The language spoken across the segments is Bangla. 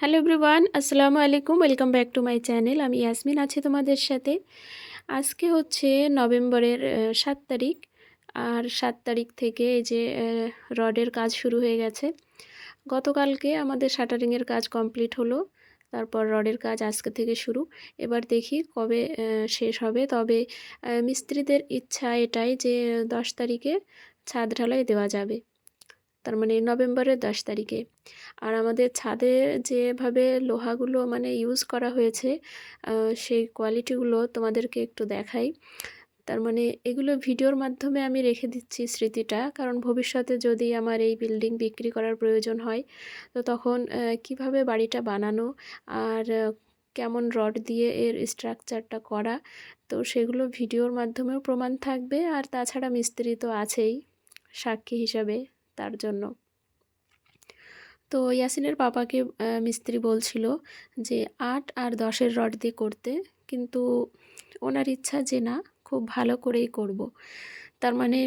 হ্যালো এভরিওয়ান আসসালামু আলাইকুম welcome back to my channel আমি ইয়াসমিন আছি তোমাদের সাথে। আজকে হচ্ছে নভেম্বরের সাত তারিখ। আর সাত তারিখ থেকে এই যে রডের কাজ শুরু হয়ে গেছে। গতকালকে আমাদের শাটারিংয়ের কাজ কমপ্লিট হলো। তারপর রডের কাজ আজকে থেকে শুরু। এবার দেখি কবে শেষ হবে। তবে মিস্ত্রিদের ইচ্ছা এটাই যে, দশ তারিখে ছাদ ঢালাই দেওয়া যাবে। তার মানে নভেম্বরের দশ তারিখে। আর আমাদের ছাদে যেভাবে লোহাগুলো মানে ইউজ করা হয়েছে সেই কোয়ালিটিগুলো তোমাদেরকে একটু দেখাই। তার মানে এগুলো ভিডিওর মাধ্যমে আমি রেখে দিচ্ছি স্মৃতিটা, কারণ ভবিষ্যতে যদি আমার এই বিল্ডিং বিক্রি করার প্রয়োজন হয়, তো তখন কীভাবে বাড়িটা বানানো আর কেমন রড দিয়ে এর স্ট্রাকচারটা করা, তো সেগুলো ভিডিওর মাধ্যমেও প্রমাণ থাকবে। আর তাছাড়া মিস্ত্রি তো আছেই, সাক্ষী হিসাবে। তার জন্য তো ইয়াসিনের বাবাকে মিস্ত্রি বলছিল যে আট আর দশের রড দিয়ে করতে, কিন্তু ওনার ইচ্ছা যে না, খুব ভালো করেই করব। তার মানে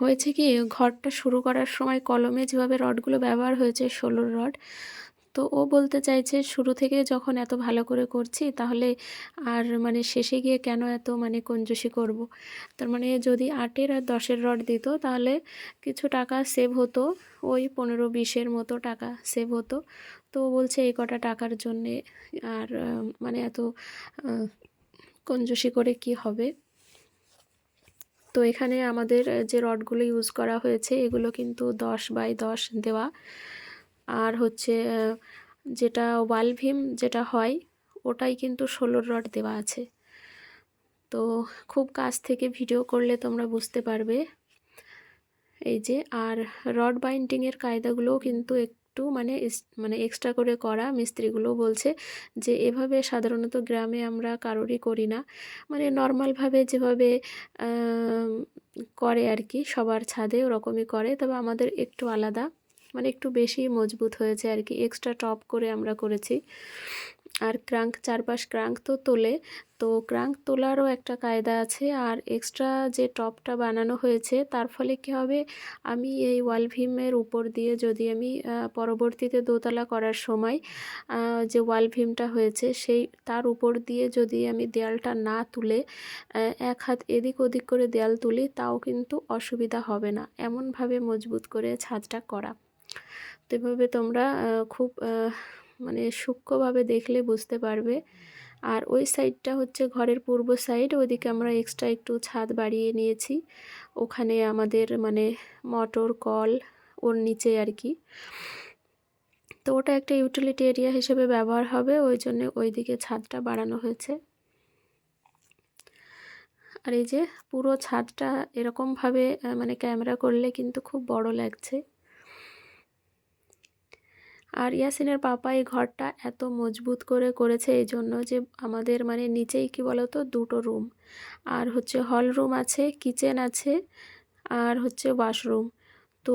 হয়েছে কি, ঘরটা শুরু করার সময় কলমে যেভাবে রডগুলো ব্যবহার হয়েছে, ষোলোর রড তো ও বলতে চাইছে, শুরু থেকে যখন এত ভালো করে করছি, তাহলে আর মানে শেষে গিয়ে কেন এত মানে কঞ্জুসি করব। তার মানে যদি আটের আর দশের রড দিত, তাহলে কিছু টাকা সেভ হতো, ওই পনেরো বিশের মতো টাকা সেভ হতো। তো বলছে, এই কটা টাকার জন্যে আর মানে এত কঞ্জুসি করে কি হবে? তো এখানে আমাদের যে রডগুলো ইউজ করা হয়েছে, এগুলো কিন্তু দশ বাই দশ দেওয়া। আর হচ্ছে যেটা ওয়াল ভীম যেটা হয়, ওটাই কিন্তু ষোলোর রড দেওয়া আছে। তো খুব কাছ থেকে ভিডিও করলে তোমরা বুঝতে পারবে। এই যে, আর রড বাইন্ডিংয়ের কায়দাগুলোও কিন্তু একটু মানে মানে এক্সট্রা করে করা মিস্ত্রিগুলো বলছে যে, এভাবে সাধারণত গ্রামে আমরা কারোরই করি না। মানে নর্মালভাবে যেভাবে করে আর কি, সবার ছাদে ওরকমই করে, তবে আমাদের একটু আলাদা। মানে একটু বেশি মজবুত হয়েছে আর কি। এক্সট্রা টপ করে আমরা করেছি। আর ক্রাঙ্ক চারপাশ ক্রাঙ্ক তো তোলে, তো ক্রাঙ্ক তোলারও একটা কায়দা আছে। আর এক্সট্রা যে টপটা বানানো হয়েছে, তার ফলে কী হবে? আমি এই ওয়াল ভীমের উপর দিয়ে যদি আমি পরবর্তীতে দোতলা করার সময় যে ওয়াল ভীমটা হয়েছে, সেই, তার উপর দিয়ে যদি আমি দেয়ালটা না তুলে এক হাত এদিক ওদিক করে দেয়াল তুলি, তাও কিন্তু অসুবিধা হবে না। এমনভাবে মজবুত করে ছাদটা করা। তো এভাবে তোমরা খুব মানে সূক্ষ্মভাবে দেখলে বুঝতে পারবে। আর ওই সাইডটা হচ্ছে ঘরের পূর্ব সাইড, ওইদিকে আমরা এক্সট্রা একটু ছাদ বাড়িয়ে নিয়েছি। ওখানে আমাদের মানে মটর, কল, ওর নিচে আর কি। তো ওটা একটা ইউটিলিটি এরিয়া হিসেবে ব্যবহার হবে, ওই জন্য ওইদিকে ছাদটা বাড়ানো হয়েছে। আর এই যে পুরো ছাদটা এরকমভাবে মানে ক্যামেরা করলে কিন্তু খুব বড় লাগছে। আর ইয়াসিনের পাপা এই ঘরটা এত মজবুত করে করেছে এই জন্য যে আমাদের মানে নিচেই কি বলতো দুটো রুম আর হচ্ছে হল রুম আছে কিচেন আছে, আর হচ্ছে ওয়াশরুম তো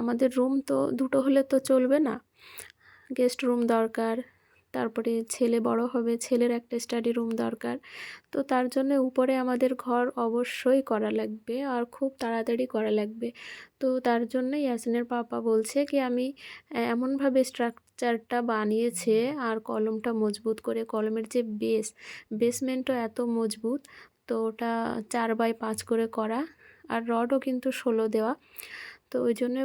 আমাদের রুম তো দুটো হলে তো চলবে না। গেস্ট রুম দরকার। তারপরে ছেলে বড় হবে, ছেলের একটা স্টাডি রুম দরকার। তো তার জন্য উপরে আমাদের ঘর অবশ্যই করা লাগবে আর খুব তাড়াতাড়ি করা লাগবে। তো তার জন্য ইয়াসিনের পাপা বলছে কি, আমি এমনভাবে স্ট্রাকচারটা বানিয়েছে আর কলমটা মজবুত করে, কলমের যে বেস বেসমেন্টও এত মজবুত, তো ওটা চার বাই পাঁচ করে করা আর রডও কিন্তু ষোলো দেওয়া। তো ওই জন্য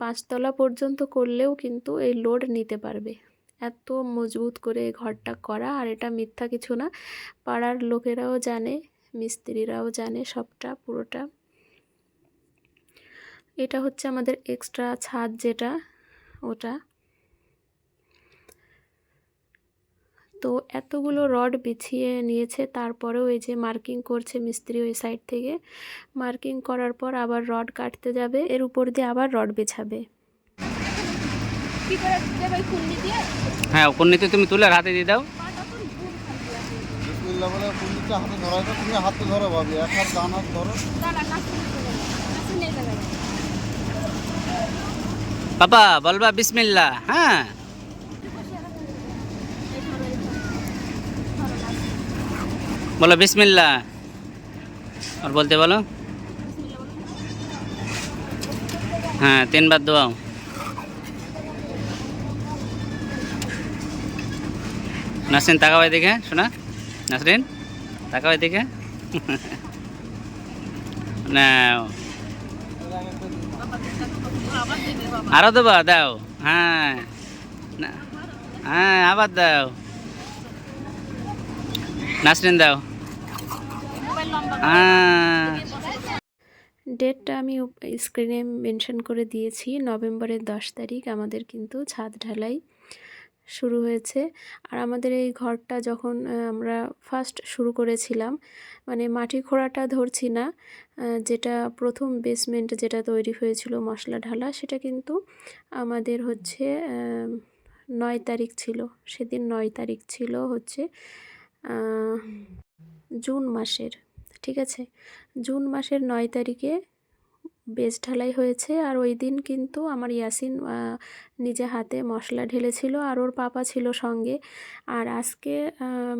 পাঁচতলা পর্যন্ত করলেও কিন্তু এই লোড নিতে পারবে। এত মজবুত করে ঘরটা করা, আর এটা মিথ্যা কিছু না। পাড়ার লোকেরাও জানে, মিস্ত্রিরাও জানে সবটা, পুরোটা। এটা হচ্ছে আমাদের এক্সট্রা ছাদ যেটা, ওটা। তো এতগুলো রড বিছিয়ে নিয়েছে, তারপরেও এই যে মার্কিং করছে মিস্ত্রি ওই সাইড থেকে। মার্কিং করার পর আবার রড কাটতে যাবে, এর উপর দিয়ে আবার রড বেছাবে। কি করে দেবে ওই দিয়ে? হ্যাঁ কন্যাতে তুমি তুলে হাতে দিয়ে দাও। বিসমিল্লাহ বলে পুলিশটা হাতে তুমি হাতে ধরো ভাবি এক হাত ডান হাত ধরো। বাবা বলবা বিসমিল্লা হ্যাঁ। বলো বিসমিল্লা আর বলতে বলো। হ্যাঁ তিনবার দোয়াও। নাসরিন, তাকাও এদিকে, শোনা? নাসরিন, তাকাও এদিকে। আরও দেবা, দাও। হ্যাঁ। হ্যাঁ আবার দাও। নাসরিন, দাও। হ্যাঁ। ডেটটা আমি স্ক্রিনে মেনশন করে দিয়েছি, নভেম্বরের দশ তারিখ, আমাদের কিন্তু ছাদ ঢালাই। শুরু হয়েছে। আর আমাদের এই ঘরটা যখন আমরা ফার্স্ট শুরু করেছিলাম মানে মাটি খোঁড়াটা ধরছি না যেটা প্রথম বেসমেন্ট যেটা তৈরি হয়েছিল মশলা ঢালা, সেটা কিন্তু আমাদের হচ্ছে নয় তারিখ ছিল। সেদিন নয় তারিখ ছিল হচ্ছে জুন মাসের, ঠিক আছে? জুন মাসের নয় তারিখে বেজ ঢালাই হয়েছে। আর ওই দিন কিন্তু আমার ইয়াসিন নিজে হাতে মশলা ঢেলেছিল আর ওর পাপা ছিল সঙ্গে। আর আজকে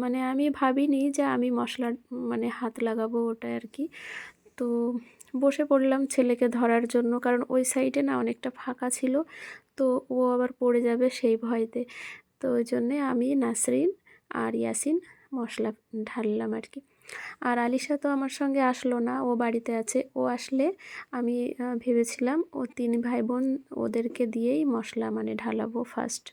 মানে আমি ভাবিনি যে আমি মশলা মানে হাত লাগাবো ওটা আর কি। তো বসে পড়লাম ছেলেকে ধরার জন্য, কারণ ওই সাইডে না অনেকটা ফাঁকা ছিল। তো ও আবার পড়ে যাবে সেই ভয়তে। তো ওই জন্যে আমি নাসরিন আর ইয়াসিন মশলা ঢাললাম আর কি। আর আলিশা তো আমার সঙ্গে আসলো না, ও বাড়িতে আছে। ও আসলে আমি ভেবেছিলাম ও তিন ভাই বোন ওদেরকে দিয়েই মশলা মানে ঢালাবো ফার্স্ট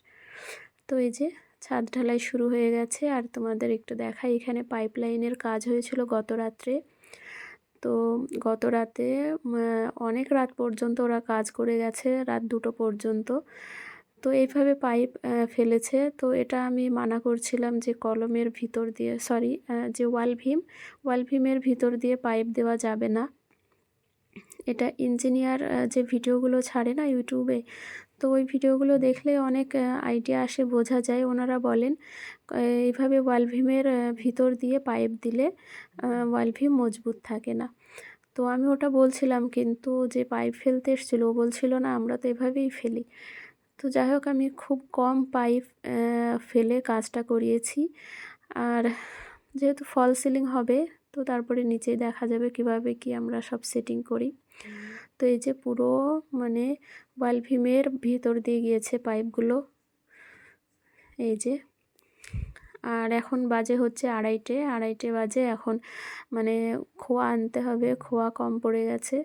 তো এই যে ছাদ ঢালাই শুরু হয়ে গেছে আর তোমাদের একটু দেখাই, এখানে পাইপলাইনের কাজ হয়েছিল গত রাত্রে। তো গত রাতে অনেক রাত পর্যন্ত ওরা কাজ করে গেছে, রাত দুটো পর্যন্ত। তো এইভাবে পাইপ ফেলেছে। তো এটা আমি মানা করছিলাম যে কলমের ভিতর দিয়ে সরি যে ওয়াল ভীম, ওয়াল ভীমের ভিতর দিয়ে পাইপ দেওয়া যাবে না। এটা ইঞ্জিনিয়ার যে ভিডিওগুলো ছাড়ে না ইউটিউবে, তো ওই ভিডিওগুলো দেখলে অনেক আইডিয়া আসে, বোঝা যায়। ওনারা বলেন এইভাবে ওয়াল ভীমের ভিতর দিয়ে পাইপ দিলে ওয়াল ভীম মজবুত থাকে না। তো আমি ওটা বলছিলাম, কিন্তু যে পাইপ ফেলতে এসেছিল, ও বলছিল, না, আমরা তো এভাবেই ফেলি। তো যাই হোক আমি খুব কম পাইপ ফেলে কাজটা করিয়েছি। আর যেহেতু ফল সিলিং হবে তো তারপরে নিচেই দেখা যাবে কীভাবে কি আমরা সব সেটিং করি। তো এই যে পুরো মানে ওয়াল ভিমের ভিতর দিয়ে গিয়েছে পাইপগুলো। এই যে আর এখন বাজে হচ্ছে আড়াইটে আড়াইটে বাজে এখন মানে খোয়া আনতে হবে, খোয়া কম পড়ে গেছে।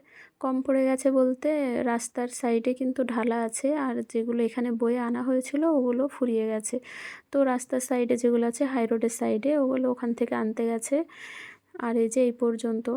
কম পড়ে গেছে বলতে রাস্তার সাইডে কিন্তু ঢালা আছে আর যেগুলো এখানে বয়ে আনা হয়েছিল ওগুলো ফুরিয়ে গেছে। তো রাস্তার সাইডে যেগুলো আছে, হাই রোডের সাইডে ওগুলো ওখান থেকে আনতে গেছে। আর এই যে এই পর্যন্ত।